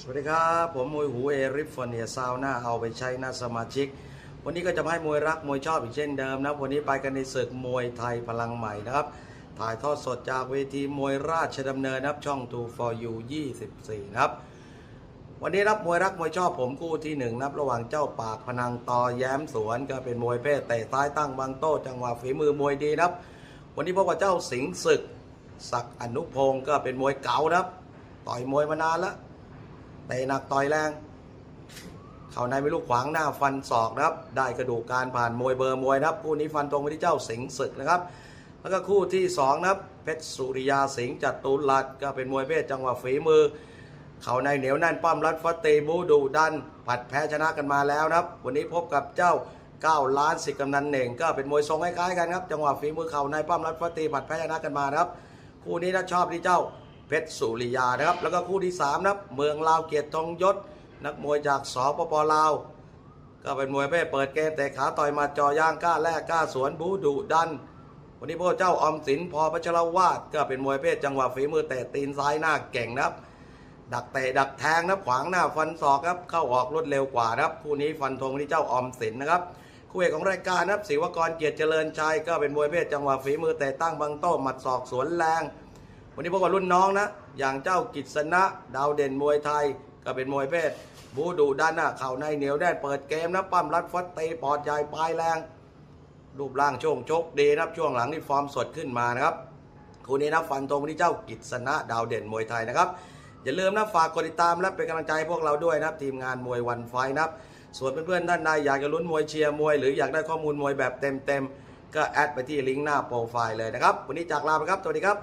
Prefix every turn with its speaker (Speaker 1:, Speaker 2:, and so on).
Speaker 1: สวัสดีครับ ผมมวยหูเอริฟฟอร์เนียซาวน่าเอาไปใช้หน้าสมาชิก วันนี้ก็จะให้มวยรักมวยชอบอีกเช่นเดิมนะวันนี้ไปกันในศึกมวยไทยพลังใหม่นะครับ ถ่ายทอดสดจากเวทีมวยราชดำเนินนะครับช่อง 2 for you 24 นะครับ วันนี้รับมวยรักมวยชอบผมคู่ที่หนึ่งนับระหว่างเจ้าปากพนังตอแย้มสวนก็เป็นมวยเพศเตะซ้ายตั้งบางโต้จังหวะฝีมือมวยดีนะครับ วันนี้พบกับเจ้าสิงห์ศึกศักดิ์อนุพงศ์ก็เป็นมวยเก่านะครับ ต่อยมวยมานานแล้ว เตะหนักต่อยแรง เข้าในไม่ลูกขวางหน้าฟันศอกนะครับ ได้กระดูกการผ่านมวยเบอร์มวยนะครับคู่นี้ฟันตรงไปที่เจ้าสิงห์ศึกนะครับ แล้วก็คู่ที่สองนะครับเพชรสุริยาสิงห์จัตุรัสก็เป็นมวยเพศจังหวะฝีมือ เขาในเหนียวแน่นปั้มรัดฟัตเตบูดูดันผัดแพ้ชนะกันมาแล้วนะครับ วันนี้พบกับเจ้า9ล้านสิกำนันเหน่งก็เป็นมวยทรงคล้ายๆกันครับ จังหวะฝีมือเข่าในปั้มรัดฟัตเตผัดแพ้ชนะกันมานะครับ คู่นี้ถ้าชอบที่เจ้า เพชรสุริยานะครับ แล้วก็คู่ที่สามนะครับเมืองลาวเกียรติทองยศ นักมวยจากสปปลาวก็เป็นมวยเพศเปิดเกมแต่ขาต่อยมาจอย่างกล้าแลกกล้าสวนบูดุดัน วันนี้พวกเจ้าอมสินพอพัชรวาดก็เป็นมวยเพศจังหวะฝีมือแต่ตีนซ้ายหน้าเก่งนะครับ ดักเตะดักแทงนะขวางหน้าฟันศอกครับเข้าออกรวดเร็วกว่านะครับคู่นี้ฟันธงที่เจ้าออมสินนะครับคู่เอกของรายการนะครับศิวกรเกียรติเจริญชัยก็เป็นมวยเพศจังหวะฝีมือแต่ตั้งบังโต้หมัดศอกสวนแรง วันนี้พวกกับรุ่นน้องนะ อย่างเจ้ากิษณะดาวเด่นมวยไทย ก็เป็นมวยเพศบูดุด้านหน้าเข่าในเหนียวแน่นเปิดเกมนะปั้มรัดฟัดเตะปอดใหญ่ปลายแรง รูปร่างช่วงชกดีนะครับช่วงหลังนี่ฟอร์มสดขึ้นมานะครับคู่นี้นะฟันตรงที่เจ้ากิษณะดาวเด่นมวยไทยนะครับอย่าลืมนะฝากกดติดตามและเป็นกำลังใจพวกเราด้วยนะครับทีมงานมวยวันไฟนะครับส่วนเพื่อนๆท่านใดอยากจะลุ้นมวยเชียร์มวย หรืออยากได้ข้อมูลมวยแบบเต็มๆก็แอดไปที่ลิงก์หน้าโปรไฟล์เลยนะครับวันนี้จากลาไปครับสวัสดีครับ